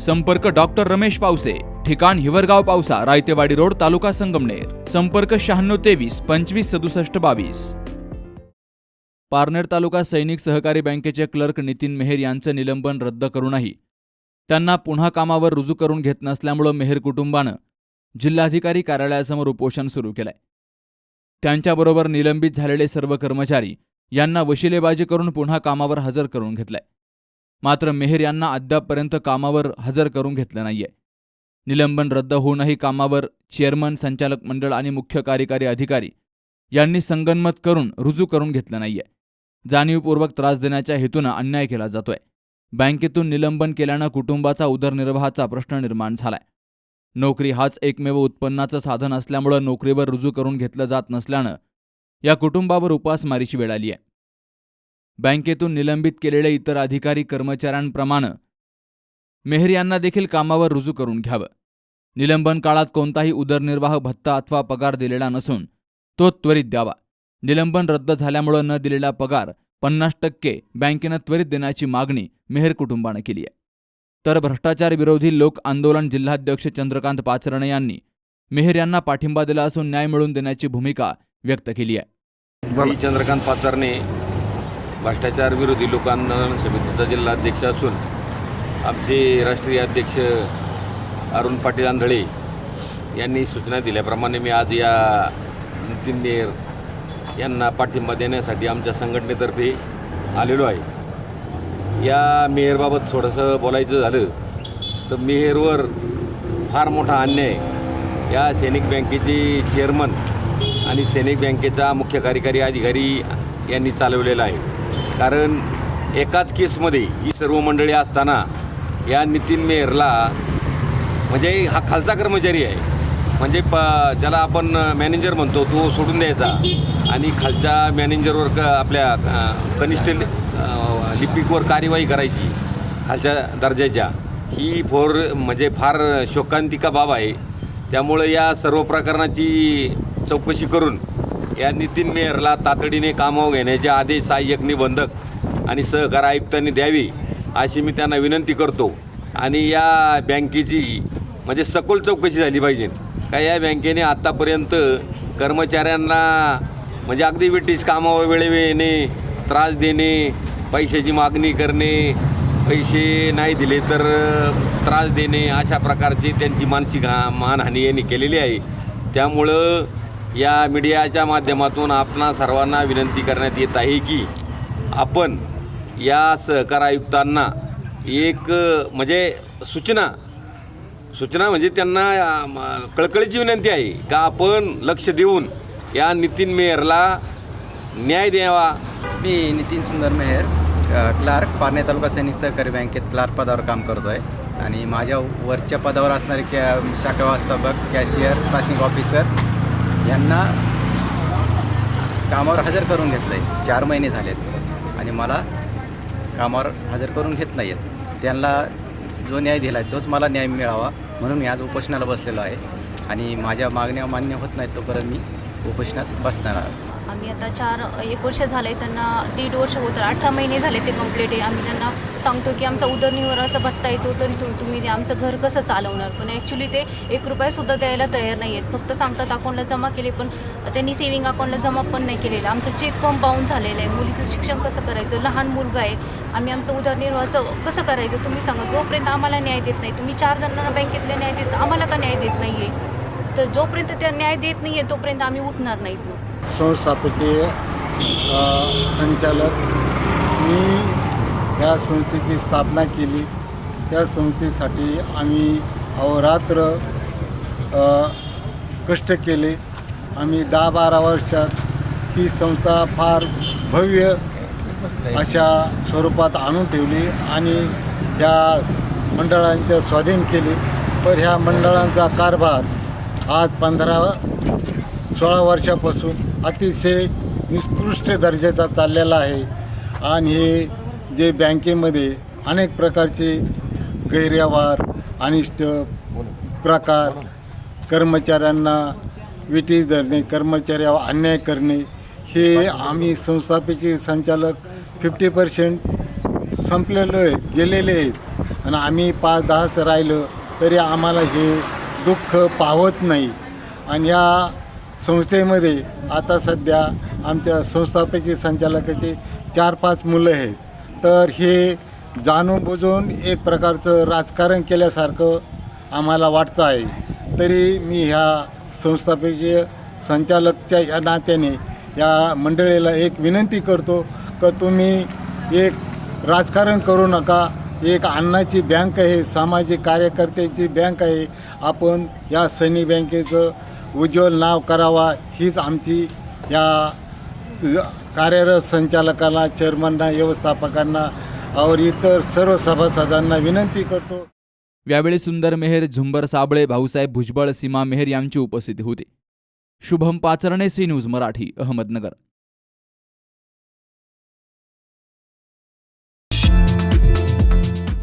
संपर्क डॉक्टर रमेश पावसे ठिकाण हिवरगाव पावसा रायतेवाडी रोड तालुका संगमनेर. संपर्क शहाण्णव तेवीस पंचवीस सदुसष्ट बावीस. पारनेर तालुका सैनिक सहकारी बँकेचे क्लर्क नितीन मेहेर यांचं निलंबन रद्द करूनही त्यांना पुन्हा कामावर रुजू करून घेत नसल्यामुळं मेहेर कुटुंबानं जिल्हाधिकारी कार्यालयासमोर उपोषण सुरू केलंय. त्यांच्याबरोबर निलंबित झालेले सर्व कर्मचारी यांना वशिलेबाजी करून पुन्हा कामावर हजर करून घेतलंय. मात्र मेहर यांना अद्यापपर्यंत कामावर हजर करून घेतलं नाहीये. निलंबन रद्द होऊनही कामावर चेअरमन संचालक मंडळ आणि मुख्य कार्यकारी अधिकारी यांनी संगनमत करून रुजू करून घेतलं नाहीये. जाणीवपूर्वक त्रास देण्याच्या हेतूनं अन्याय केला जातोय. बँकेतून निलंबन केल्यानं कुटुंबाचा उदरनिर्वाहाचा प्रश्न निर्माण झालाय. नोकरी हाच एकमेव उत्पन्नाचं साधन असल्यामुळं नोकरीवर रुजू करून घेतलं जात नसल्यानं या कुटुंबावर उपासमारीची वेळ आली आहे बँकेतून निलंबित केलेले इतर अधिकारी कर्मचाऱ्यांप्रमाणे मेहर यांना देखील कामावर रुजू करून घ्यावं. निलंबन काळात कोणताही उदरनिर्वाह भत्ता अथवा पगार दिलेला नसून तो त्वरित द्यावा. निलंबन रद्द झाल्यामुळे न दिलेला पगार पन्नास टक्के बँकेनं त्वरित देण्याची मागणी मेहर कुटुंबानं केली आहे. तर भ्रष्टाचार विरोधी लोक आंदोलन जिल्हाध्यक्ष चंद्रकांत पाचरणे यांनी मेहर यांना पाठिंबा दिला असून न्याय मिळवून देण्याची भूमिका व्यक्त केली आहे. चंद्रकांत पाचरणे भ्रष्टाचार विरोधी लोक समितीचा जिल्हाध्यक्ष असून आमचे राष्ट्रीय अध्यक्ष अरुण पाटील आंधळे यांनी सूचना दिल्याप्रमाणे मी आज या नितीन नेर यांना पाठिंबा देण्यासाठी आमच्या संघटनेतर्फे आलेलो आहे. या मेहरबाबत थोडंसं बोलायचं झालं तर मेहरवर फार मोठा अन्याय. या सैनिक बँकेचे चेअरमन आणि सैनिक बँकेचा मुख्य कार्यकारी अधिकारी यांनी चालवलेला आहे. कारण एकाच केसमध्ये ही सर्व मंडळी असताना या नितीन मेयरला म्हणजे हा खालचा कर्मचारी आहे. म्हणजे प ज्याला आपण मॅनेजर म्हणतो तो सोडून द्यायचा. आणि खालच्या मॅनेजरवर क आपल्या कनिष्ठ लिपिकवर कार्यवाही करायची खालच्या दर्जाच्या. ही फोर म्हणजे फार शोकांतिका बाब आहे. त्यामुळं या सर्व प्रकरणाची चौकशी करून या नितीन मेयरला तातडीने कामावर घेण्याचे आदेश सहाय्यक निबंधक आणि सहकार आयुक्तांनी द्यावी अशी मी त्यांना विनंती करतो. आणि या बँकेची म्हणजे सखोल चौकशी झाली पाहिजे. का या बँकेने आत्तापर्यंत कर्मचाऱ्यांना म्हणजे अगदी ब्रिटिश कामावर वेळेवर येणे त्रास देणे पैशाची मागणी करणे पैसे नाही दिले तर त्रास देणे अशा प्रकारची त्यांची मानसिक हा- मानहानी यांनी केलेली आहे. त्यामुळं या मीडियाच्या माध्यमातून आपणा सर्वांना विनंती करण्यात येत आहे की आपण या सहकार आयुक्तांना एक म्हणजे सूचना सूचना म्हणजे त्यांना कळकळीची विनंती आहे का आपण लक्ष देऊन या नितीन मेयरला न्याय द्यावा? मी नितीन सुंदर मेहर क्लार्क पारणे तालुका सैनिक सहकारी बँकेत क्लार्क पदावर काम करतो आहे आणि माझ्या वरच्या पदावर असणारे कॅ शाखा व्यवस्थापक कॅशियर पासिंग ऑफिसर यांना कामावर हजर करून घेतलं आहे चार महिने झालेत. आणि मला कामावर हजर करून घेत नाही आहेत त्यांना जो न्याय दिला आहे तोच मला न्याय मिळावा म्हणून मी आज उपोषणाला बसलेलो आहे. आणि माझ्या मागण्या मान्य होत नाहीत तोपर्यंत मी उपोषणात बसणार आहे. आम्ही आता चार एक वर्ष झाले त्यांना दीड वर्ष होतं अठरा महिने झाले ते कंप्लीट आहे. आम्ही त्यांना सांगतो की आमचा उदरनिर्वाहाचा भत्ता येतो तरी तुम्ही ते आमचं घर कसं चालवणार? पण ॲक्च्युली ते एक रुपयासुद्धा द्यायला तयार नाही आहेत. फक्त सांगतात अकाउंटला जमा केले पण त्यांनी सेविंग अकाउंटला जमा पण नाही केलेलं. आमचं चेक पण बाउन झालेलं आहे. मुलीचं शिक्षण कसं करायचं? लहान मुलगा आहे. आम्ही आमचं उदरनिर्वाहाचं कसं करायचं? तुम्ही सांगा. जोपर्यंत आम्हाला न्याय देत नाही तुम्ही चार जणांना बँकेतले न्याय देत आम्हाला का न्याय देत नाही आहे तर जोपर्यंत त्या न्याय देत नाही आहे तोपर्यंत आम्ही उठणार नाहीत संस्थापकीय संचालक. मी या संस्थेची स्थापना केली. त्या संस्थेसाठी आम्ही अहोरात्र कष्ट केले. आम्ही दहा बारा वर्षात ही संस्था फार भव्य अशा स्वरूपात आणून ठेवली आणि त्या मंडळांच्या स्वाधीन केले. पण ह्या मंडळांचा कारभार आज पंधरा सोळा वर्षापासून अतिशय निकृष्ट दर्जाचा चाललेला आहे. आणि हे जे बँकेमध्ये अनेक प्रकारचे गैरव्यवहार अनिष्ट प्रकार कर्मचाऱ्यांना विटी धरणे कर्मचाऱ्यावर अन्याय करणे हे आम्ही संस्थापकीय संचालक फिफ्टी पर्सेंट संपलेलो आहे गेलेले आहेत. आणि आम्ही पाच दहाच राहिलं तरी आम्हाला हे दुःख पाहत नाही. आणि या संस्थेमध्ये आता सध्या आमच्या संस्थापकीय संचालकाचे चार पाच मुलं आहेत. तर हे जाणून बुजून एक प्रकारचं राजकारण केल्यासारखं आम्हाला वाटतं आहे. तरी मी ह्या संस्थापकीय संचालकच्या या नात्याने या मंडळीला एक विनंती करतो का तुम्ही एक राजकारण करू नका. एक अन्नाची बँक आहे सामाजिक कार्यकर्त्याची बँक आहे. आपण या सनी बँकेचं उज्ज्वल नाव करावा हीच आमची या कार्यरत संचालकांना चेअरमनना व्यवस्थापकांना और इतर सर्व सभासदांना विनंती करतो. यावेळी सुंदर मेहर झुंबर साबळे भाऊसाहेब भुजबळ सीमा मेहर यांची उपस्थिती होती. Shubham Pacharne C news Marathi Ahmednagar.